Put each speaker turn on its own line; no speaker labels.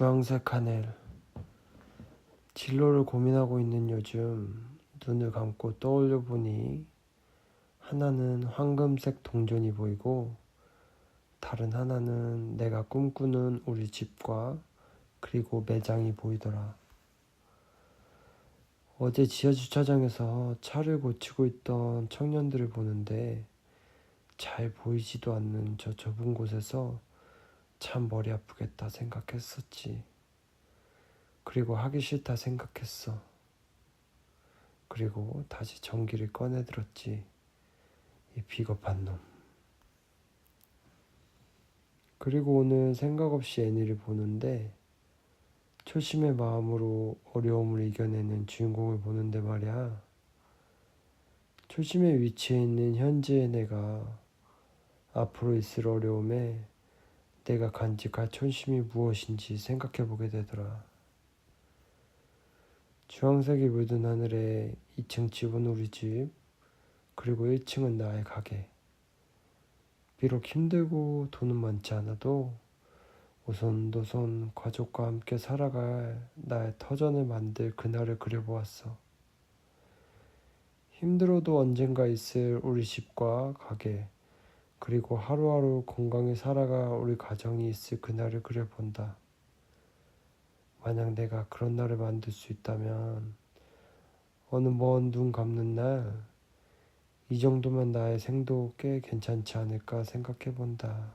주황색 하늘. 진로를 고민하고 있는 요즘 눈을 감고 떠올려 보니 하나는 황금색 동전이 보이고 다른 하나는 내가 꿈꾸는 우리 집과 그리고 매장이 보이더라. 어제 지하 주차장에서 차를 고치고 있던 청년들을 보는데 잘 보이지도 않는 저 좁은 곳에서 참 머리 아프겠다 생각했었지. 그리고 하기 싫다 생각했어. 그리고 다시 전기를 꺼내 들었지. 이 비겁한 놈. 그리고 오늘 생각 없이 애니를 보는데 초심의 마음으로 어려움을 이겨내는 주인공을 보는데 말이야. 초심의 위치에 있는 현재의 내가 앞으로 있을 어려움에 내가 간직할 초심이 무엇인지 생각해 보게 되더라. 주황색이 물든 하늘에 2층 집은 우리 집, 그리고 1층은 나의 가게. 비록 힘들고 돈은 많지 않아도 오손도손 가족과 함께 살아갈 나의 터전을 만들 그날을 그려보았어. 힘들어도 언젠가 있을 우리 집과 가게, 그리고 하루하루 건강히 살아갈 우리 가정이 있을 그날을 그려본다. 만약 내가 그런 날을 만들 수 있다면 어느 먼 눈 감는 날 이 정도면 나의 생도 꽤 괜찮지 않을까 생각해 본다.